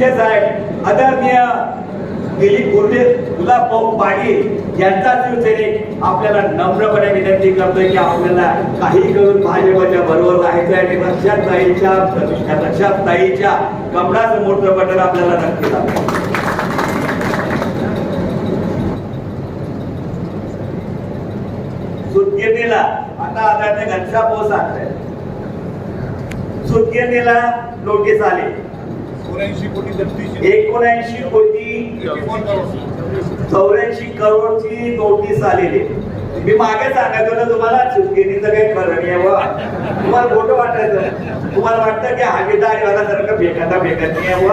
शिंदे साहेब आदरणीय दिलीप गुर्दे गुलाबभाऊ पाटील यांचा शिवसैनिक आपल्याला नम्रपणे विनंती करतोय की आपल्याला काही करून भाजपच्या बरोबर राहायचं आहे लक्षात ताईच्या लक्षात ताईच्या कमळाचं मोठं बटन आपल्याला नक्की लागतं. सुतगिरणीला आता आदरणीय घनश्याम पोस आहे सुतगिरणीला नोटीस आली. एकोणऐंशी कोटी चौऱ्याऐंशी करोडची नोटीस आलेली मी मागे सांगायचो ना तुम्हाला सुतगिरणीचं काही खरं नाही आहे तुम्हाला खोटं वाटायचं. तुम्हाला वाटतं की हा गिटार मला सारखं फेकाता फेकत नाही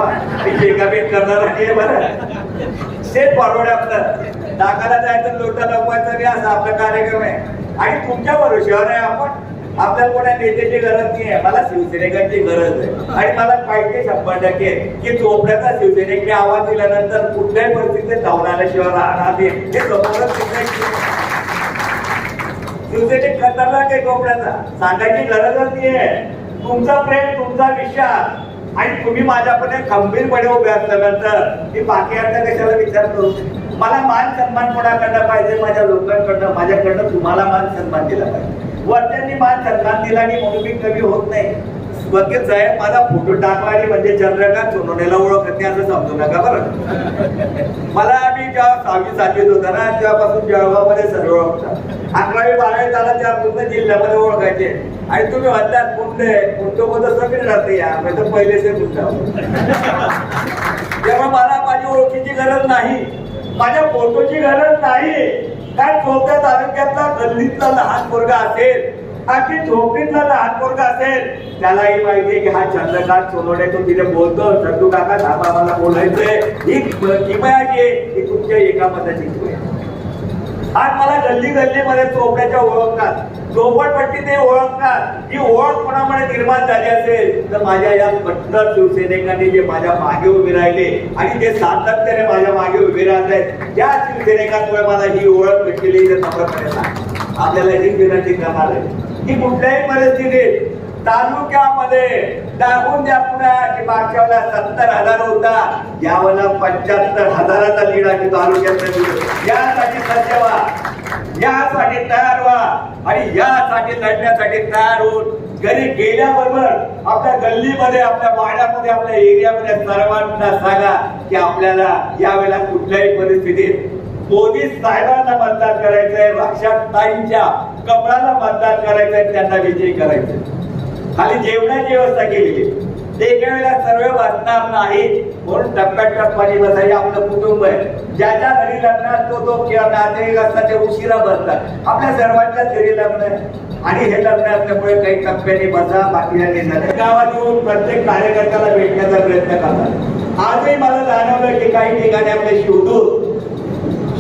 मी फेकाफेक करणार नाही बरं. सेट फॉरवर्ड आपलं. नाकाला जायचं लोटा लपवायचं नाही असा आपला कार्यक्रम आहे. आणि तुमच्या भरोश्यावर आहे आपण. आपल्याला कोणा नेत्याची गरज नाही आहे मला शिवसैनिकांची गरज आहे. आणि मला पाहिजे शंभर टक्के की चोपड्याचा शिवसैनिकने आवाज दिल्यानंतर कुठल्याही परिस्थितीत धावून आल्याशिवाय राहणार हे समोरच शिकायची खतरनाक आहे चोपड्याचा. सांगायची गरजच नाहीये. तुमचा प्रेम तुमचा विश्वास. आणि तुम्ही माझ्यापर्यंत खंबीरपणे उभे असल्यानंतर मी बाकी अर्थ कशाला विचार करू मला मान सन्मान कोणाकडनं पाहिजे? माझ्या लोकांकडनं माझ्याकडनं तुम्हाला मान सन्मान दिला पाहिजे. वरच्यांनी मान सन्मान दिला आणि म्हणून मी कमी होत नाही. वकील साहेब माझा फोटो टाकला आणि म्हणजे चंद्रकांत सोनवणेला ओळखत नाही असं समजू नका बरं. मला आम्ही जेव्हा सहावी सातवीत होता ना तेव्हापासून जळगावमध्ये सर्व ओळखतात अकरावी बारावी झाला त्या पूर्ण जिल्ह्यामध्ये ओळखायचे. आणि तुम्ही म्हणतात कुठले? कोणतं कोणतं सगळे राहते या म्हणजे तर पहिले से त्यामुळे मला माझी ओळखीची गरज नाही. माझ्या फोटोची गरज नाही. काय कोणत्या तालुक्यातला गल्लीतला लहान मुलगा असेल अगदी झोपडीतला लहान मुलगा असेल त्यालाही माहितीये की हा चंद्रकांत सोनवणे तो तिथे बोलतो चंदू काका थांबा मला बोलायचंय ही किमया जी आहे ही तुमच्या एका मताची किमया आहे. आज मला गल्ली गल्लीमध्ये चोपड्याच्या ओळखतात झोपडपट्टी ते ओळखणार. ही ओळख कोणामुळे निर्माण झाली असेल तर माझ्या या कट्टर शिवसैनिकांनी जे माझ्या मागे उभे राहिले आणि जे सातत्याने माझ्या मागे उभे राहत आहेत त्या शिवसैनिकांमुळे मला ही ओळख भेटलेली आपल्याला ही विनंती करणार आहे. की कुठल्याही परिस्थितीत तालुक्यामध्ये दाखवून द्या पुन्हा की मागच्या वेळेला सत्तर हजार होता. यावेळेला पंच्याहत्तर हजाराचा लीड आहे तालुक्यात यासाठी सज्ज व्हा यासाठी तयार व्हा. आणि यासाठी लढण्यासाठी तयार होऊन घरी गेल्याबरोबर आपल्या गल्लीमध्ये आपल्या वाड्यामध्ये आपल्या एरियामध्ये सर्वांना सांगा की आपल्याला यावेळेला कुठल्याही परिस्थितीत मोदी साहेबांना मतदान करायचंय रक्षात ताईंच्या कपडाला मतदान करायचंय त्यांना विजयी करायचंय. खाली जेवणाची व्यवस्था केलेली ते एका वेळेला सर्व वाचणार नाही म्हणून टप्प्यात टप्प्याने बसायचे आपलं कुटुंब आहे. ज्याच्या घरी लग्न तो तो किंवा नातेवाईक असतात ते उशिरा बसतात. आपल्या सर्वांच्याच घरी लग्न आहे. आणि हे लग्न असल्यामुळे काही टप्प्याने बसा बाकीच्या नाही गावात येऊन प्रत्येक कार्यकर्त्याला भेटण्याचा प्रयत्न करतात. आजही मला जाणवलं की काही ठिकाणी आपले शिवदूत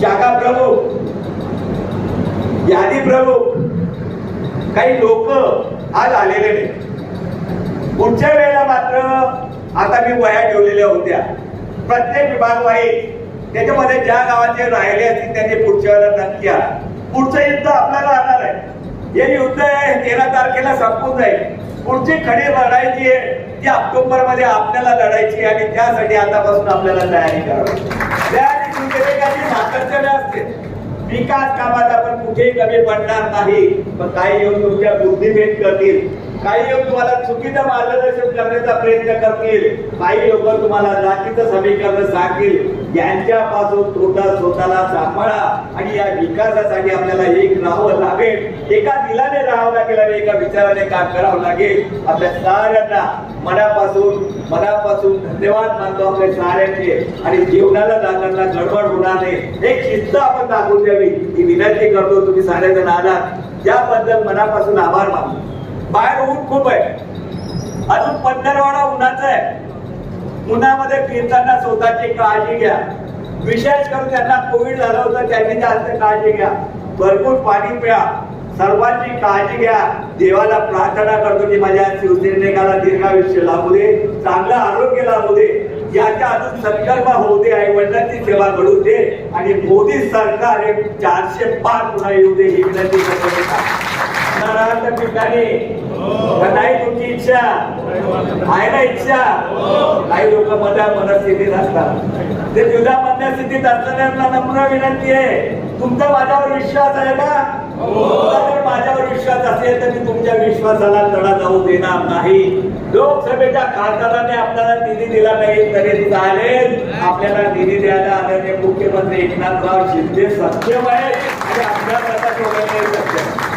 शाखा प्रमुख यादी प्रमुख काही लोक आज आलेले नाही पुढच्या वेळेला मात्र आता मी वह्या ठेवलेल्या होत्या. प्रत्येक विभाग त्याच्यामध्ये ज्या गावाचे राहिले असतील त्यांनी पुढच्या वेळेला नक्की पुढचं युद्ध आपल्याला राहणार आहे. हे युद्ध आहे तेरा तारखेला संपून जाईल. पुढची खडी लढायची आहे ती ऑक्टोबरमध्ये आपल्याला लढायची आणि त्यासाठी आतापासून आपल्याला तयारी करावी. सातत्याने असते. विकास कामात आपण कुठेही कमी पडणार नाही पण काही येऊन तुमच्या बुद्धिभेद करतील. काही लोक तुम्हाला चुकीचं मार्गदर्शन करण्याचा प्रयत्न करतील. काही लोक तुम्हाला जातीचं समीकरण सांगतील. यांच्यापासून तोटा स्वतःला सांभाळा आणि या विकासासाठी आपल्याला एक राहावं लागेल. एका दिलाने राहावं लागेल आणि एका विचाराने काम करावं लागेल. आपल्या साऱ्यांना मनापासून मनापासून धन्यवाद मानतो आपल्या साऱ्यांचे. आणि जीवनाला जाताना गडबड होणार नाही. एक शिस्त आपण दाखवून द्यावी. ही विनंती करतो. तुम्ही सारेजण नादात. त्याबद्दल मनापासून आभार मानतो. बाहेर ऊन खूप आहे. अजून पंधरवाडा उन्हाचं आहे. उन्हामध्ये फिरताना स्वतःची काळजी घ्या. विशेष करून त्यांना कोविड झालं होतं त्यांनी जास्त काळजी घ्या. भरपूर पाणी प्या. सर्वांची काळजी घ्या. देवाला प्रार्थना करतो की माझ्या शिवसैनिकाला दीर्घायुष्य लाभू दे चांगलं आरोग्य लाभू दे. याच्या अजून संकल्प होऊ दे. आई वडिलांची सेवा घडू दे. आणि मोदी सरकार हे चारशे पाच पुन्हा येऊ दे ही विनंती करतो मी. त्या ठिकाणी. नाही तुमची इच्छा. आहे ना इच्छा. काही लोक मध्या मनस्थितीत असतात. ते तुझ्या स्थितीत असणाऱ्यांना नम्र विनंती आहे. तुमचा माझ्यावर विश्वास आहे ना? जर माझ्यावर विश्वास असेल तर मी तुमच्या विश्वासाला तडा जाऊ देणार नाही. लोकसभेच्या खासदाराने आपल्याला निधी दिला नाही तरी चालेल. आपल्याला निधी द्यायला आदरणीय मुख्यमंत्री एकनाथराव शिंदे सक्षम आहेत. आणि आपल्या सक्षम.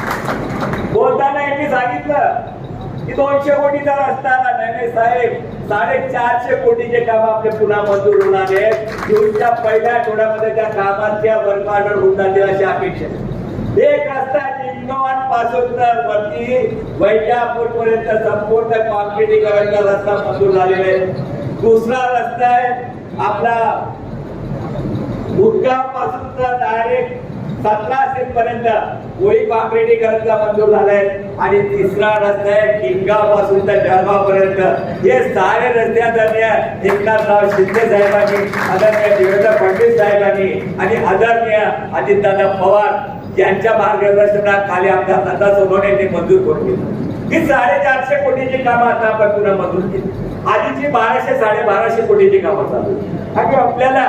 बोलताना यांनी सांगितलं की दोनशे कोटीचा रस्ता आला. नाही नाही साहेब साडेचारशे कोटीचे काम आपले पुन्हा मंजूर होणार आहेत जूनच्या पहिल्या आठवड्यामध्ये त्या कामांच्या वर्क ऑर्डर होऊन जातील अशी अपेक्षा एक रस्ता निमगावात पासून तर वरती वैजापूर पर्यंत संपूर्ण कॉन्क्रिटीकरणचा रस्ता मंजूर झालेला आहे. दुसरा रस्ता आहे आपला मुदगावपासून तर डायरेक्ट सतरा पर्यंत होळी कॉन्क्रिटीकरणचा मंजूर झालाय आणि तिसरा रस्ता आहे किंगावपासून तर जळगाव पर्यंत हे सारे रस्त्या दरम्यान एकनाथराव शिंदे साहेबांनी आदरणीय देवेंद्र फडणवीस साहेबांनी आणि आदरणीय अजितदादा पवार यांच्या मार्गदर्शनाखाली आमच्या नंदा सोनवणे मंजूर करून घेतली ही साडेचारशे कोटीची कामं आता आपण पुन्हा मंजूर केली. आधीची बाराशे साडेबाराशे कोटीची कामं चालू आणि आपल्याला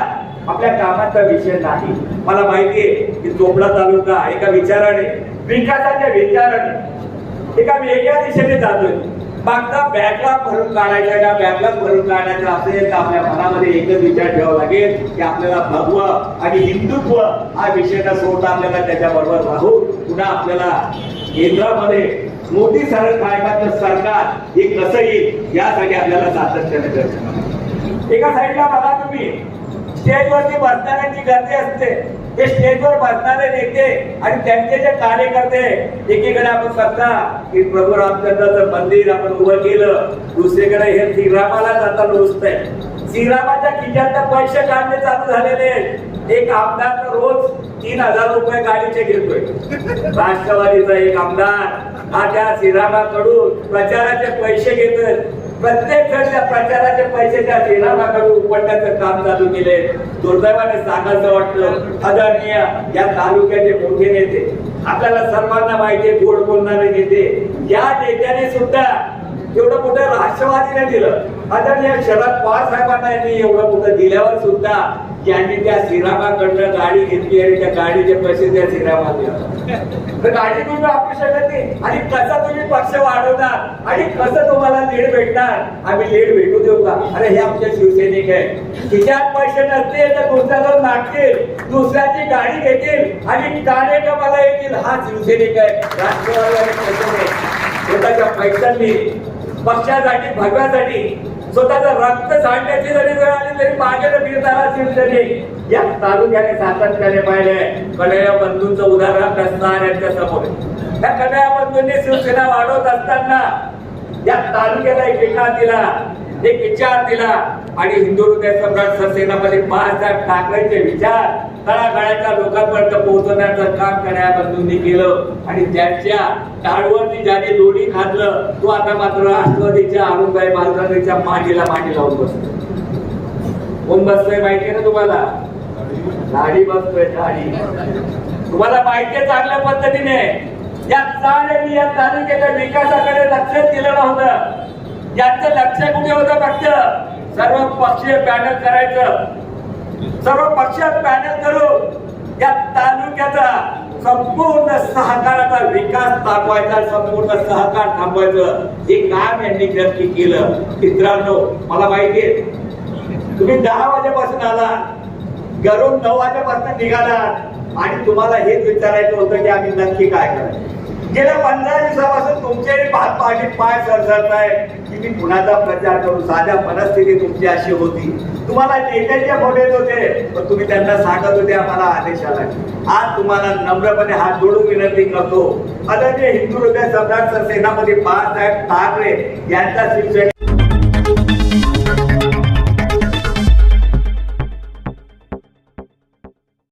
आपल्या कामाचा विषय नाही. मला माहितीये की चोपडा तालुका एका विचाराने विकासाच्या विचाराने एका वेगळ्या दिशेने जातोय. मागचा बॅकलॉग भरून काढायचा का बॅकलॉग भरून काढायचा असेल तर आपल्या मनामध्ये एकच विचार ठेवावा लागेल की आपल्याला भगव आणि हिंदुत्व हा विषय न सोडता आपल्याला त्याच्याबरोबर राहून पुन्हा आपल्याला केंद्रामध्ये मोठी सरळ कायद्याचं सरकार हे कसं येईल यासाठी आपल्याला सातत्याने एका साईडला बघा तुम्ही. स्टेजवरती बसणाऱ्यांची गर्दी असते. हे स्टेजवर बसणारे नेते आणि त्यांचे जे कार्यकर्ते एकीकडे आपण बघता की प्रभू रामचंद्राचं मंदिर आपण उभं केलं दुसरीकडे हे श्रीरामाला जाता नुसतंय श्रीरामाच्या खिशात पैसे काढणे चालू झालेले आहेत. एक आमदार रोज तीन हजार रुपये गाडीचे घेतोय. राष्ट्रवादीचा एक आमदार हा त्या श्रीरामाकडून प्रचाराचे पैसे घेतोय. प्रत्येक जण त्या प्रचाराचे पैसे त्या श्रीरामाकडून उपडण्याचं काम चालू केले दुर्दैवाने सांगायचं वाटतं आदरणीय या तालुक्याचे मोठे नेते आपल्याला सर्वांना माहिती गोड बोलणारे नेते या नेत्याने सुद्धा एवढं मोठं राष्ट्रवादीने दिलं. आदरणीय शरद पवार साहेबांना यांनी एवढं मोठं दिल्यावर सुद्धा ज्यांनी त्या श्रीरामाकडनं गाडी घेतली आणि त्या गाडीचे पैसे त्या श्रीरामाला तर गाडी तुम्ही वापरू शकत नाही? आणि कसा तुम्ही पक्ष वाढवणार? आणि कसं तुम्हाला लीड भेटणार? आम्ही लीड भेटू देऊ का? अरे हे आमच्या शिवसैनिक आहे खिशात पैसे नसतील तर दुसऱ्याला नाटतील दुसऱ्याची गाडी घेतील. आणि कार्यक्रमाला येतील. हा शिवसैनिक आहे. राष्ट्रवादी आणि पैसे स्वतःच्या पैशांनी पक्षासाठी भगव्यासाठी स्वतःचं रक्त सांडण्याची जरी वेळ आली तरी मागे फिरताना शिवसेने या तालुक्याने सातत्याने पाहिले. कन्हैया बंधूंचं उदाहरण कसणार यांच्या समोर. त्या कन्हैया बंधूंनी शिवसेना वाढवत असताना या तालुक्याला एक विकास दिला. एक विचार दिला. आणि हिंदू हृदय सम्राट सरसेनापती बाळासाहेब ठाकरेंचे विचार तळागाळ्याच्या लोकांपर्यंत पोहोचवण्याचं काम कन्हैया बंधूंनी केलं. आणि त्यांच्या टाळवरती ज्याने लोणी खाल्लं तो आता मात्र राष्ट्रवादीच्या अरुणबाई मालकांच्या मांडीला मांडी लावून बसतो. कोण बसतोय माहितीये ना तुम्हाला? दाढी बसतोय दाढी तुम्हाला माहितीये चांगल्या पद्धतीने. या चाळ्यांनी या तालुक्याच्या विकासाकडे लक्ष दिलं नव्हतं. यांचं लक्ष कुठे होतं फक्त? सर्व पक्षीय बॅनर करायचं. सर्व पक्षात पॅनल करून या तालुक्याचा संपूर्ण सहकाराचा विकास दाखवायचा संपूर्ण सहकार थांबवायचं. हे काम यांनी नक्की केलं. मित्रांनो मला माहितीये तुम्ही दहा वाजेपासून आला घरून नऊ वाजेपासून निघाला आणि तुम्हाला हेच विचारायचं होतं की आम्ही नक्की काय करायचं गेल्या पंधरा दिवसापासून तुमचे पाच पाणी पाय सरसरत आहे की मी कुणाचा प्रचार करू? साध्या मनस्थिती तुमची अशी होती. तुम्हाला नेत्याचे फोन येत होते पण तुम्ही त्यांना सांगत होते आम्हाला आदेश आला आज तुम्हाला नम्रपणे हात जोडून विनंती करतो. जे हिंदू हृदय सम्राट सर सेनापती बाळासाहेब ठाकरे यांचा शिक्षण